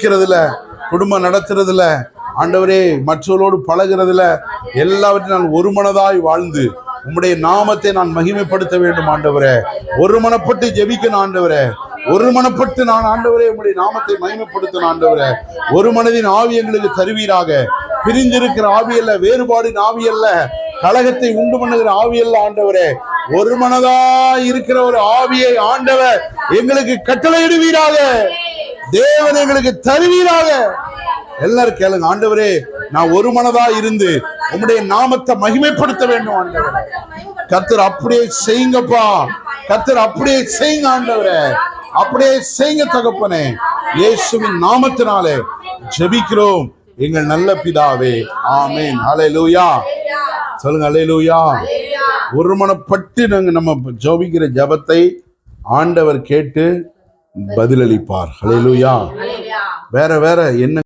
இருக்கிறதுல குடும்பம் நடத்துறதுல ஆண்டவரே மற்றவர்களோடு பழகிறதுல எல்லாவற்றையும் நான் ஒரு மனதாய் வாழ்ந்து உம்முடைய நாமத்தை நான் மகிமைப்படுத்த வேண்டும் ஆண்டவரே. ஒரு மனப்பட்டு ஜெபிக்கணும் ஆண்டவரே. ஒரு மனப்பட்டு நான் ஆண்டவரே உம்முடைய நாமத்தை மகிமைப்படுத்தணும் ஆண்டவரே. ஒரு மனதின் ஆவி எங்களுக்கு தருவீராக. பிரிஞ்சிருக்கிற ஆவி அல்ல வேறுபாடின் ஆவி அல்ல. கழகத்தை உண்டு பண்ணுகிற ஆவி அல்ல ஆண்டவரே. ஒரு மனதா இருக்கிற ஒரு ஆவியை ஆண்டவர் எங்களுக்கு கட்டளையிடுவீராக. தேவன் எங்களுக்கு தருவீராக. எல்லாரும் கேளுங்க ஆண்டவரே நான் ஒரு மனதா இருந்து உம்முடைய நாமத்தை மகிமைப்படுத்த வேண்டும் ஆண்டவரே. கத்தர் அப்படியே செய்யுங்கப்பா. கத்தர் அப்படியே செய்யுங்க ஆண்டவரே. அப்படியே செய்யுங்க தகப்பனே. இயேசுவின் நாமத்தினாலே ஜெபிக்கிறோம். எங்கள் நல்ல பிதாவே ஆமே அலை லூயா சொல்லுங்க அலை லூயா ஒருமனப்பட்டு நாங்க நம்ம ஜெபிக்கிற ஜெபத்தை ஆண்டவர் கேட்டு பதிலளிப்பார். ஹalleluya வேற வேற என்ன